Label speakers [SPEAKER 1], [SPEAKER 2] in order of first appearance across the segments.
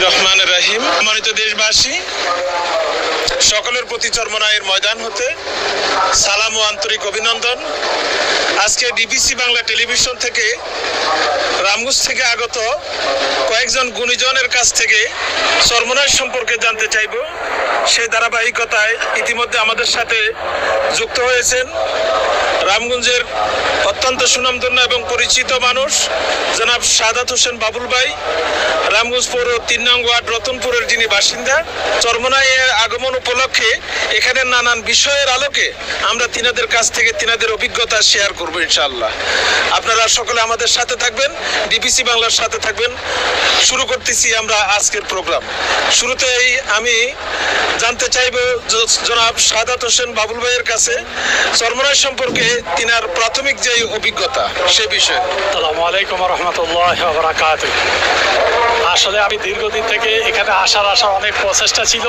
[SPEAKER 1] রহমান রাহিম। সম্মানিত দেশবাসী সকলের প্রতি চর্মনায়ের ময়দান হতে সালাম ও আন্তরিক অভিনন্দন। আজকে ডিবিসি বাংলা টেলিভিশন থেকে রামগঞ্জ থেকে আগত কয়েকজন গুণীজনের কাছ থেকে চর্মনায় সম্পর্কে জানতে চাইব। সেই ধারাবাহিকতায় ইতিমধ্যে আমাদের সাথে যুক্ত হয়েছেন রামগঞ্জের অত্যন্ত সুনামধন্য এবং পরিচিত মানুষ, জনাব সাদাত হোসেন বাবুল ভাই, রামগঞ্জ পৌর তিন নং ওয়ার্ড রতনপুরের যিনি বাসিন্দা। চরমনায় আগমন উপলক্ষে এখানে নানান বিষয়ের আলোকে আমরা তিনাদের কাছ থেকে তিনাদের অভিজ্ঞতা শেয়ার করব ইনশাআল্লাহ। আপনারা সকলে আমাদের সাথে থাকবেন ডিবিসি বাংলার সাথে থাকবেন। শুরু করতেছি আমরা আজকের প্রোগ্রাম। শুরুতেই আমি জানতে চাইব জনাব সাদাত হোসেন বাবুল ভাইয়ের কাছে চরমনায় সম্পর্কে তিনার প্রাথমিক যে অভিজ্ঞতা সে বিষয়ে।
[SPEAKER 2] আসসালামু আলাইকুম রহমতুল্লাহ আসলে আমি দীর্ঘদিন থেকে এখানে আসার আসার অনেক প্রচেষ্টা ছিল।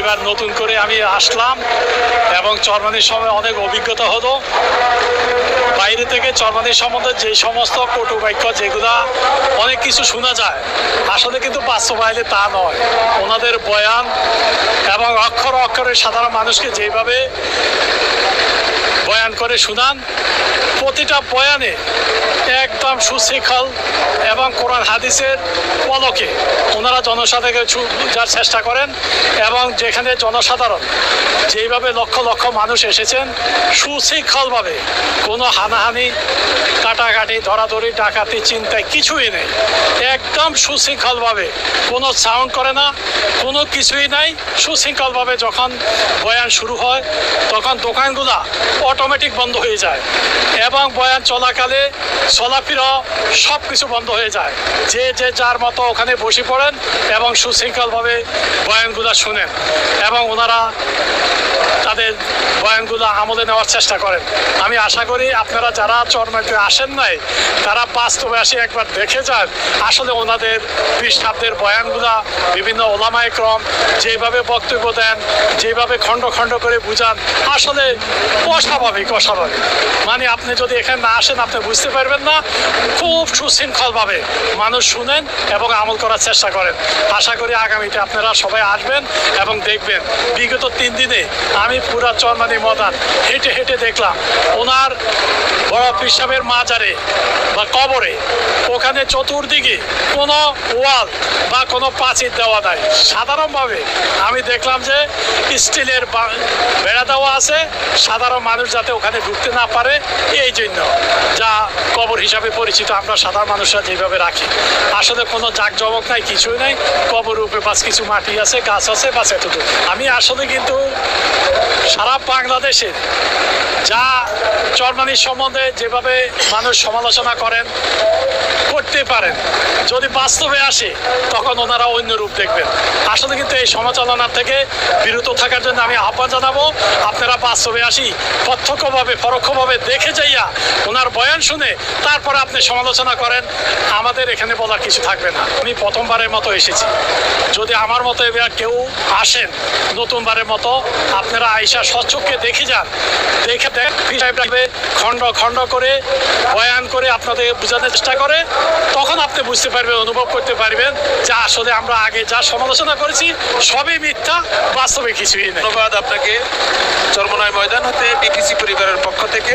[SPEAKER 2] এবার নতুন করে আমি আসলাম এবং চরমানির সময় অনেক অভিজ্ঞতা হলো। বাইরে থেকে চরমানির সম্বন্ধে যে সমস্ত কটু বাক্য যেগুলা অনেক কিছু শোনা যায়, আসলে কিন্তু বাস্তবায়নে তা নয়। ওনাদের বয়ান এবং অক্ষর অক্ষরে সাধারণ মানুষকে যেভাবে বয়ান করে শুনান। প্রতিটা বয়ানে একদম সুশৃঙ্খল এবং কোরআন হাদিসের পলকে ওনারা জনসাধারণকে বোঝার চেষ্টা করেন এবং যেখানে জনসাধারণ যেইভাবে লক্ষ লক্ষ মানুষ এসেছেন, সুশৃঙ্খলভাবে কোনো হানাহানি, কাটাকাটি, ধরাধরি, ডাকাতি, চিন্তায় কিছুই নেই। একদম সুশৃঙ্খলভাবে। কোনো সাউন্ড করে না, কোনো কিছুই নাই। সুশৃঙ্খলভাবে যখন বয়ান শুরু হয়, তখন দোকানগুলা অটোমেটিক বন্ধ হয়ে যায় এবং বয়ান চলাকালে চলাফেরা সব কিছু বন্ধ হয়ে যায়। যে যে যার মতো ওখানে বসে পড়েন এবং সুশৃঙ্খলভাবে বয়ানগুলা শুনেন এবং ওনারা তাদের বয়ানগুলো আমলে নেওয়ার চেষ্টা করেন। আমি আশা করি আপনারা যারা চরমাইতে আসেন নাই, তারা বাস্তবে আসে একবার দেখে যান। আসলে ওনাদের পৃষ্ঠাব্দের বয়ানগুলা বিভিন্ন ওলামায় ক্রম যেভাবে বক্তব্য দেন, যেভাবে খণ্ড খণ্ড করে বুঝান, আসলে অস্বাভাবিক অস্বাভাবিক। মানে আপনি যদি এখানে না আসেন, আপনি বুঝতে পারবেন না। খুব সুশৃঙ্খলভাবে মানুষ শুনেন এবং আমল করার চেষ্টা করেন। আশা করি আগামীতে আপনারা সবাই আসবেন এবং দেখবেন। বিগত তিন দিনে আমি পুরা চরমানি ময়দান হেঁটে হেঁটে দেখলাম ওনার বড় পিসাবের মাজারে বা কবরে ওখানে চতুর্দিকে কোনো ওয়াল বা কোনো পাঁচির দেওয়া নাই। সাধারণভাবে আমি দেখলাম যে স্টিলের বেড়া দেওয়া আছে। সাধারণ মানুষ যাতে ওখানে ঢুকতে না পারে, এই জন্য যা কবর হিসাবে পরিচিত আমরা সাধারণ মানুষরা যেভাবে রাখি। আসলে কোনো জাকজমক নাই, কিছুই নাই। কবর উপরে বাস কিছু মাটি আছে, গাছ আছে, বাস এতটুকু। আমি আসলে কিন্তু সারা বাংলাদেশে যা চরমানির সম্বন্ধে যেভাবে মানুষ সমালোচনা করেন করতে পারেন। যদি বাস্তবে আসে, তখন ওনারা অন্য রূপ দেখবেন। আসলে কিন্তু এই সমালোচনার থেকে বিরত থাকার জন্য আমি আহ্বান জানাব, আপনারা বাস্তবে আসি, প্রত্যক্ষভাবে, পরোক্ষভাবে দেখে যাইয়া ওনার বয়ান শুনে তারপরে আপনি সমালোচনা করেন। আমাদের এখানে বলার কিছু থাকবে না। আমি প্রথমবারের মতো এসেছি। যদি আমার মতো এবার কেউ আসেন নতুনবারের মতো, আপনারা আইসা সচক্ষে দেখে যান। দেখে দেখ খণ্ড খণ্ড করে, বয়ান করে আপনাদের বোঝানোর চেষ্টা করে। তখন আপনি বুঝতে পারবেন অনুভব করতে পারবেন যে আসলে আমরা আগে যা সমালোচনা করেছি সবই মিথ্যা বাস্তবে কিছুই নেই
[SPEAKER 1] ধন্যবাদ আপনাকে চরমনায় ময়দান হতে ডিপিসি পরিবারের পক্ষ থেকে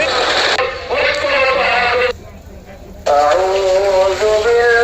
[SPEAKER 3] أعوذ بالله